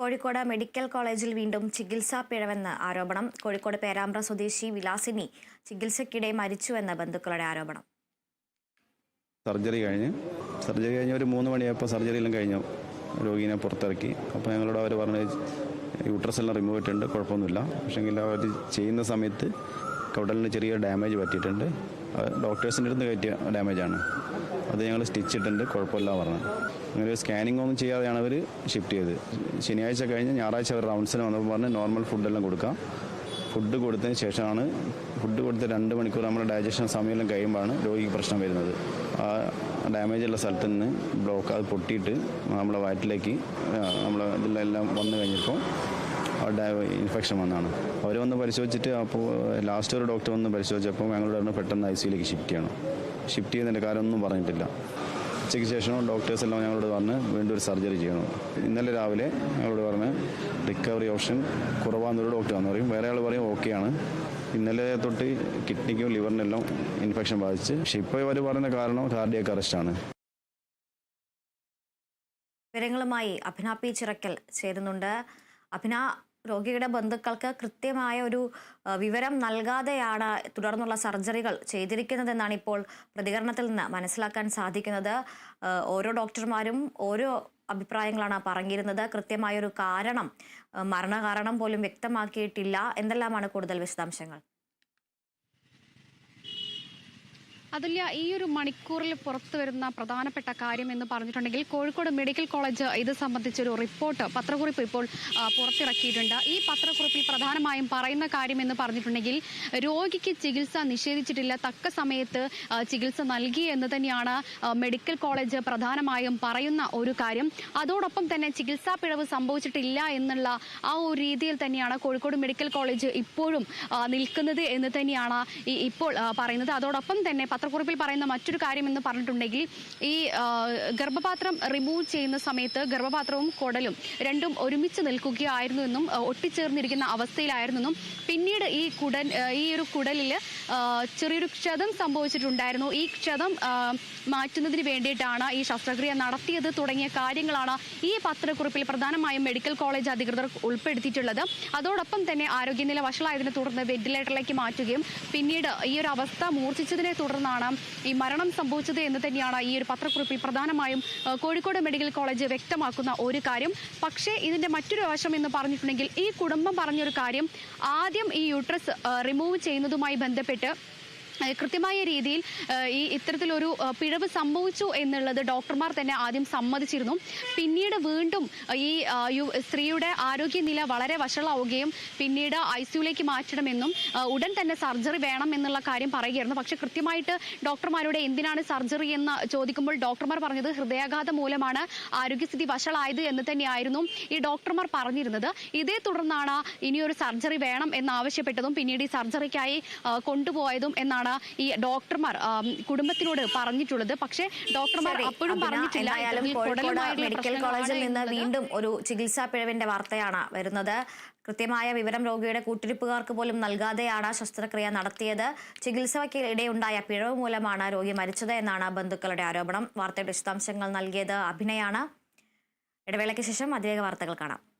Kozhikode medical കോളേജിൽ വീണ്ടും ചികിത്സാ പിഴവെന്ന് ആരോപണം. കോഴിക്കോട് പേരാമ്പ്ര സ്വദേശി വിലാസിനി ചികിത്സയ്ക്കിടെ മരിച്ചുവെന്ന് ബന്ധുക്കളുടെ ആരോപണം. സർജറി കഴിഞ്ഞ്. സർജറി കഴിഞ്ഞ് ഒരു മൂന്ന് മണിയായപ്പോൾ സർജറിയിലും കഴിഞ്ഞ. രോഗീനെ പുറത്തിറക്കി. അപ്പോൾ ഞങ്ങളോട് അവർ പറഞ്ഞ് യൂട്രസ് എല്ലാം റിമൂവ് ചെയ്തിട്ടുണ്ട് കുഴപ്പമൊന്നുമില്ല. പക്ഷേങ്കിൽ അവർ ചെയ്യുന്ന സമയത്ത് കൗടലിന് ചെറിയ ഡാമേജ് പറ്റിയിട്ടുണ്ട്. ഡോക്ടേഴ്സിന്റെ അടുത്ത് കയറ്റിയ ഡാമേജാണ് അത് ഞങ്ങൾ സ്റ്റിച്ചിട്ടുണ്ട് കുഴപ്പമില്ല പറഞ്ഞു. അങ്ങനെ ഒരു സ്കാനിങ് ഒന്നും ചെയ്യാതെയാണ് അവർ ഷിഫ്റ്റ് ചെയ്തത് ശനിയാഴ്ച കഴിഞ്ഞ് ഞായറാഴ്ച അവർ റൗണ്ട്സിന് വന്നപ്പോൾ പറഞ്ഞ് നോർമൽ ഫുഡെല്ലാം കൊടുക്കാം. ഫുഡ് കൊടുത്തതിന് ശേഷമാണ് ഫുഡ് കൊടുത്ത് രണ്ട് മണിക്കൂർ നമ്മുടെ ഡൈജഷൻ സമയമെല്ലാം കഴിയുമ്പോഴാണ് രോഗിക്ക് പ്രശ്നം വരുന്നത്. ആ ഡാമേജ് ഉള്ള സ്ഥലത്ത് നിന്ന് ബ്ലോക്ക് അത് പൊട്ടിയിട്ട് നമ്മളെ വയറ്റിലേക്ക് നമ്മളെ ഇതിലെല്ലാം വന്നു കഴിഞ്ഞപ്പോൾ ഇൻഫെക്ഷൻ വന്നാണ് അവർ വന്ന് പരിശോധിച്ചിട്ട് അപ്പോൾ ലാസ്റ്റ് ഒരു ഡോക്ടർ വന്ന് പരിശോധിച്ചപ്പോൾ ഞങ്ങളോട് പെട്ടെന്ന് ഐ സിയിലേക്ക് ഷിഫ്റ്റ് ചെയ്യണം. ഷിഫ്റ്റ് ചെയ്യുന്നതിന്റെ കാര്യമൊന്നും പറഞ്ഞിട്ടില്ല. ഉച്ചയ്ക്ക് ശേഷം ഡോക്ടേഴ്സ് എല്ലാം ഞങ്ങളോട് പറഞ്ഞ് വീണ്ടും ഒരു സർജറി ചെയ്യണം. ഇന്നലെ രാവിലെ ഞങ്ങളോട് പറഞ്ഞ് റിക്കവറി ഓപ്ഷൻ കുറവാന്നൊരു ഡോക്ടർ വന്ന് പറയും. വേറെ ആൾ പറയും ഓക്കെയാണ് ഇന്നലെ തൊട്ട് കിഡ്നിക്കും ലിവറിനെല്ലാം ഇൻഫെക്ഷൻ ബാധിച്ച്. പക്ഷെ ഇപ്പോൾ ഇവർ പറയുന്ന കാരണം കാർഡിയക് അറസ്റ്റാണ് വിവരങ്ങളുമായി അഭിന പി ചിറക്കൽ ചേരുന്നുണ്ട്. അഭിന രോഗിയുടെ ബന്ധുക്കൾക്ക് കൃത്യമായ ഒരു വിവരം നൽകാതെയാണ് തുടർന്നുള്ള സർജറികൾ ചെയ്തിരിക്കുന്നതെന്നാണ് ഇപ്പോൾ പ്രതികരണത്തിൽ നിന്ന് മനസ്സിലാക്കാൻ സാധിക്കുന്നത്. ഓരോ ഡോക്ടർമാരും ഓരോ അഭിപ്രായങ്ങളാണ് പറഞ്ഞിരുന്നത്. കൃത്യമായൊരു കാരണം മരണകാരണം പോലും വ്യക്തമാക്കിയിട്ടില്ല. എന്തെല്ലാമാണ് കൂടുതൽ വിശദാംശങ്ങൾ? അതുല്യ ഈ ഒരു മണിക്കൂറിൽ പുറത്തു വരുന്ന പ്രധാനപ്പെട്ട കാര്യം എന്ന് പറഞ്ഞിട്ടുണ്ടെങ്കിൽ കോഴിക്കോട് മെഡിക്കൽ കോളേജ് ഇത് സംബന്ധിച്ചൊരു റിപ്പോർട്ട് പത്രക്കുറിപ്പ് ഇപ്പോൾ പുറത്തിറക്കിയിട്ടുണ്ട്. ഈ പത്രക്കുറിപ്പിൽ പ്രധാനമായും പറയുന്ന കാര്യം എന്ന് പറഞ്ഞിട്ടുണ്ടെങ്കിൽ രോഗിക്ക് ചികിത്സ നിഷേധിച്ചിട്ടില്ല തക്ക സമയത്ത് ചികിത്സ നൽകി എന്ന് തന്നെയാണ് മെഡിക്കൽ കോളേജ് പ്രധാനമായും പറയുന്ന ഒരു കാര്യം. അതോടൊപ്പം തന്നെ ചികിത്സാ പിഴവ് സംഭവിച്ചിട്ടില്ല എന്നുള്ള ആ ഒരു രീതിയിൽ തന്നെയാണ് കോഴിക്കോട് മെഡിക്കൽ കോളേജ് ഇപ്പോഴും നിൽക്കുന്നത് എന്ന് തന്നെയാണ് ഇപ്പോൾ പറയുന്നത്. അതോടൊപ്പം തന്നെ പത്രക്കുറിപ്പിൽ പറയുന്ന മറ്റൊരു കാര്യം എന്ന് പറഞ്ഞിട്ടുണ്ടെങ്കിൽ ഈ ഗർഭപാത്രം റിമൂവ് ചെയ്യുന്ന സമയത്ത് ഗർഭപാത്രവും കുടലും രണ്ടും ഒരുമിച്ച് നിൽക്കുകയായിരുന്നു എന്നും ഒട്ടിച്ചേർന്നിരിക്കുന്ന അവസ്ഥയിലായിരുന്നെന്നും പിന്നീട് ഈ കുടൽ ഈ ഒരു കുടലിൽ ചെറിയൊരു ക്ഷതം സംഭവിച്ചിട്ടുണ്ടായിരുന്നു. ഈ ക്ഷതം മാറ്റുന്നതിന് വേണ്ടിയിട്ടാണ് ഈ ശസ്ത്രക്രിയ നടത്തിയത് തുടങ്ങിയ കാര്യങ്ങളാണ് ഈ പത്രക്കുറിപ്പിൽ പ്രധാനമായും മെഡിക്കൽ കോളേജ് അധികൃതർ ഉൾപ്പെടുത്തിയിട്ടുള്ളത്. അതോടൊപ്പം തന്നെ ആരോഗ്യനില വഷളായതിനെ തുടർന്ന് വെന്റിലേറ്ററിലേക്ക് മാറ്റുകയും പിന്നീട് ഈ ഒരു അവസ്ഥ മൂർച്ഛിച്ചതിനെ തുടർന്നാണ് ഈ മരണം സംഭവിച്ചത് എന്ന് തന്നെയാണ് ഈ ഒരു പത്രക്കുറിപ്പിൽ പ്രധാനമായും കോഴിക്കോട് മെഡിക്കൽ കോളേജ് വ്യക്തമാക്കുന്ന ഒരു കാര്യം. പക്ഷേ ഇതിന്റെ മറ്റൊരു വശം എന്ന് പറഞ്ഞിട്ടുണ്ടെങ്കിൽ ഈ കുടുംബം പറഞ്ഞൊരു കാര്യം ആദ്യം ഈ യൂട്രസ് റിമൂവ് ചെയ്യുന്നതുമായി ബന്ധപ്പെട്ട് കൃത്യമായ രീതിയിൽ ഈ ഇത്തരത്തിലൊരു പിഴവ് സംഭവിച്ചു എന്നുള്ളത് ഡോക്ടർമാർ തന്നെ ആദ്യം സമ്മതിച്ചിരുന്നു. പിന്നീട് വീണ്ടും ഈ സ്ത്രീയുടെ ആരോഗ്യനില വളരെ വഷളാവുകയും പിന്നീട് ഐ സിയുലേക്ക് മാറ്റണമെന്നും ഉടൻ തന്നെ സർജറി വേണം എന്നുള്ള കാര്യം പറയുകയായിരുന്നു. പക്ഷെ കൃത്യമായിട്ട് ഡോക്ടർമാരോട് എന്തിനാണ് സർജറി എന്ന് ചോദിക്കുമ്പോൾ ഡോക്ടർമാർ പറഞ്ഞത് ഹൃദയാഘാതം മൂലമാണ് ആരോഗ്യസ്ഥിതി വഷളായത് എന്ന് തന്നെയായിരുന്നു ഈ ഡോക്ടർമാർ പറഞ്ഞിരുന്നത്. ഇതേ തുടർന്നാണ് ഇനിയൊരു സർജറി വേണം എന്നാവശ്യപ്പെട്ടതും പിന്നീട് ഈ സർജറിക്കായി കൊണ്ടുപോയതും എന്നാണ് ഈ ഡോക്ടർമാർ കുടുംബത്തിനോട് പറഞ്ഞിട്ടുള്ളത്. പക്ഷേ ഡോക്ടർമാർ അപ്പോഴും പറഞ്ഞിട്ടില്ല. മെഡിക്കൽ കോളേജിൽ നിന്ന് വീണ്ടും ഒരു ചികിത്സാ പിഴവിന്റെ വാർത്തയാണ് വരുന്നത്. കൃത്യമായ വിവരം രോഗിയുടെ കൂട്ടിരിപ്പുകാർക്ക് പോലും നൽകാതെയാണ് ശസ്ത്രക്രിയ നടത്തിയത്. ചികിത്സയ്ക്ക് ഇടയുണ്ടായ പിഴവ് മൂലമാണ് രോഗി മരിച്ചത് എന്നാണ് ബന്ധുക്കളുടെ ആരോപണം. വാർത്തയുടെ വിശദാംശങ്ങൾ നൽകിയത് അഭിനയാണ്. ഇടവേളയ്ക്ക് ശേഷം അതിവേഗ വാർത്തകൾ കാണാം.